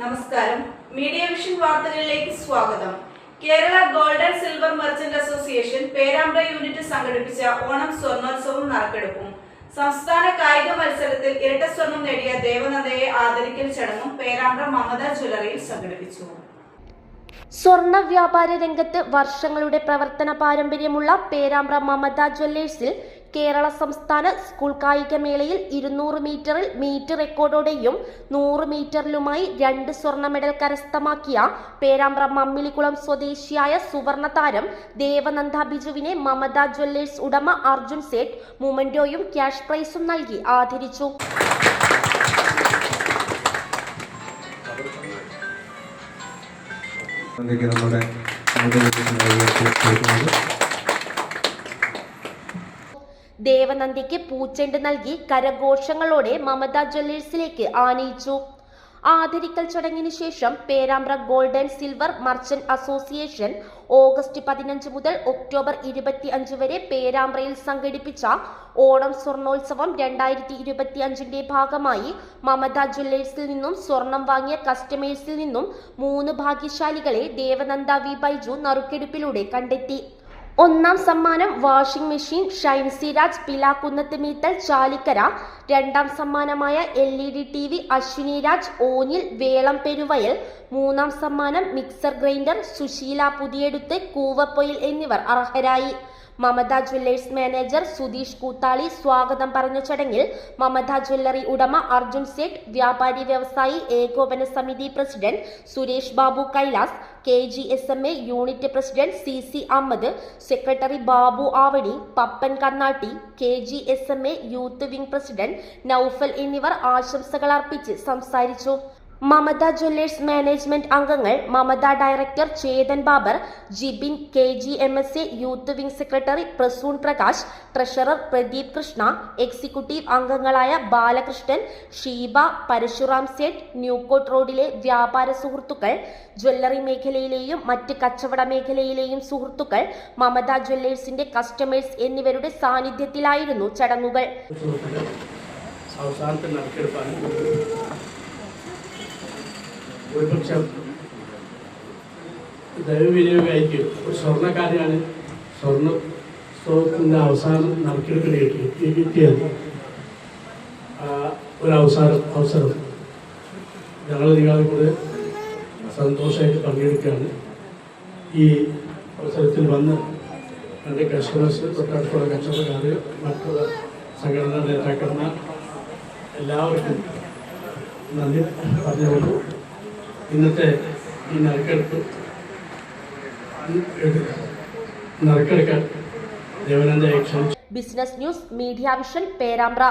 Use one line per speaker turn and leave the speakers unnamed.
നമസ്കാരം. Media vision വാർത്തകളിലേക്ക് സ്വാഗതം. Kerala gold and silver merchant association Perambra unit സംഘടിപ്പിച്ച ഓണം സ്വർണോത്സവം നറുക്കെടുപ്പും. സംസ്ഥാന കായിക മത്സരത്തിൽ ഇരട്ട സ്വർണം നേടിയ ദേവനന്ദയെ ആദരിക്കൽ ചടങ്ങും പേരാമ്പ്ര മമത ജ്വല്ലറിയിൽ സംഘടിപ്പിച്ചു.
സ്വർണ വ്യാപാര രംഗത്ത് വർഷങ്ങളുടെ പ്രവർത്തന പാരമ്പര്യമുള്ള പേരാമ്പ്ര മമത ജ്വല്ലേഴ്സിൽ കേരള സംസ്ഥാന സ്കൂൾ കായിക മേളയിൽ ഇരുന്നൂറ് മീറ്ററിൽ മീറ്റ് റെക്കോർഡോടെയും നൂറ് മീറ്ററിലുമായി രണ്ട് സ്വർണ മെഡൽ കരസ്ഥമാക്കിയ പേരാമ്പ്ര മമ്മിളിക്കുളം സ്വദേശിയായ സുവർണ താരം ദേവനന്ദ ബിജുവിനെ മമത ജ്വല്ലേഴ്സ് ഉടമ അർജുൻ സേഠ് മൊമന്റോയും ക്യാഷ് പ്രൈസും നൽകി ആദരിച്ചു.
നമ്മുടെ
ദേവനന്ദിക്ക് പൂച്ചെണ്ട് നൽകി കരഘോഷങ്ങളോടെ മമത ജ്വല്ലേഴ്സിലേക്ക് ആനയിച്ചു. ആദരിക്കൽ ചടങ്ങിന് ശേഷം Perambra gold and silver merchant association August പതിനഞ്ച് മുതൽ ഒക്ടോബർ ഇരുപത്തി അഞ്ച് വരെ പേരാമ്പ്രയിൽ സംഘടിപ്പിച്ച ഓണം സ്വർണോത്സവം രണ്ടായിരത്തി ഇരുപത്തി അഞ്ചിന്റെ ഭാഗമായി മമത ജ്വല്ലേഴ്സിൽ നിന്നും സ്വർണം വാങ്ങിയ കസ്റ്റമേഴ്സിൽ നിന്നും മൂന്ന് ഭാഗ്യശാലികളെ ദേവനന്ദ വി ബൈജു നറുക്കെടുപ്പിലൂടെ കണ്ടെത്തി. ഒന്നാം സമ്മാനം വാഷിംഗ് മെഷീൻ ഷൈൻസിരാജ് പിലാക്കുന്നത്ത് മീത്തൽ ചാലിക്കര. രണ്ടാം സമ്മാനമായ L E D T V Ashwini Raj Onil Velam Peruvayal. മൂന്നാം സമ്മാനം മിക്സർ ഗ്രൈൻഡർ സുശീല പുതിയെടുത്ത് കൂവപ്പൊയിൽ എന്നിവർ അർഹരായി. മമത ജ്വല്ലേഴ്സ് മാനേജർ സുധീഷ് കൂത്താളി സ്വാഗതം പറഞ്ഞ ചടങ്ങിൽ മമത ജ്വല്ലറി ഉടമ അർജുൻ സേഠ് വ്യാപാരി വ്യവസായി ഏകോപന സമിതി president Suresh Babu Kailas K G S M A unit president C C Ahmed secretary Babu Avani Pappan Karnatti K G S M A youth wing president Noufal എന്നിവർ ആശംസകൾ അർപ്പിച്ച് സംസാരിച്ചു. മമത ജ്വല്ലേഴ്സ് മാനേജ്മെന്റ് അംഗങ്ങൾ Mamata director Chethan Babar Jibin K G M S A youth wing secretary Prasoon Prakash treasurer Pradeep Krishna executive അംഗങ്ങളായ ബാലകൃഷ്ണൻ ഷീബ പരശുറാം സേഠ് ന്യൂകോട്ട് റോഡിലെ വ്യാപാര സുഹൃത്തുക്കൾ jewellery മേഖലയിലെയും മറ്റ് കച്ചവട മേഖലയിലെയും സുഹൃത്തുക്കൾ മമത ജ്വല്ലേഴ്സിന്റെ കസ്റ്റമേഴ്സ് എന്നിവരുടെ സാന്നിധ്യത്തിലായിരുന്നു ചടങ്ങുകൾ.
ഒരുപക്ഷെ ദൈവവിനിയോഗമായിരിക്കും ഒരു സ്വർണക്കാരിയാണ് സ്വർണ സ്രോതത്തിന്റെ അവസാനം നറുക്കെടുപ്പിന് കിട്ടി കിട്ടിയത്. ഒരു അവസാനം അവസരം. ഞങ്ങൾ നിങ്ങളെ കൂടെ സന്തോഷമായിട്ട് പങ്കെടുക്കുകയാണ്. ഈ അവസരത്തിൽ വന്ന് എന്റെ കസ്റ്റമേഴ്സ് തൊട്ടടുത്തുള്ള കച്ചവടക്കാർ മറ്റുള്ള സംഘടനാ നേതാക്കന്മാർ എല്ലാവർക്കും നന്ദി പറഞ്ഞുകൊണ്ട്. ഇന്നത്തെ ഈ നറുക്കെടുപ്പ് നറുക്കെടുക്കാൻ Devananda
business news media vision Perambra.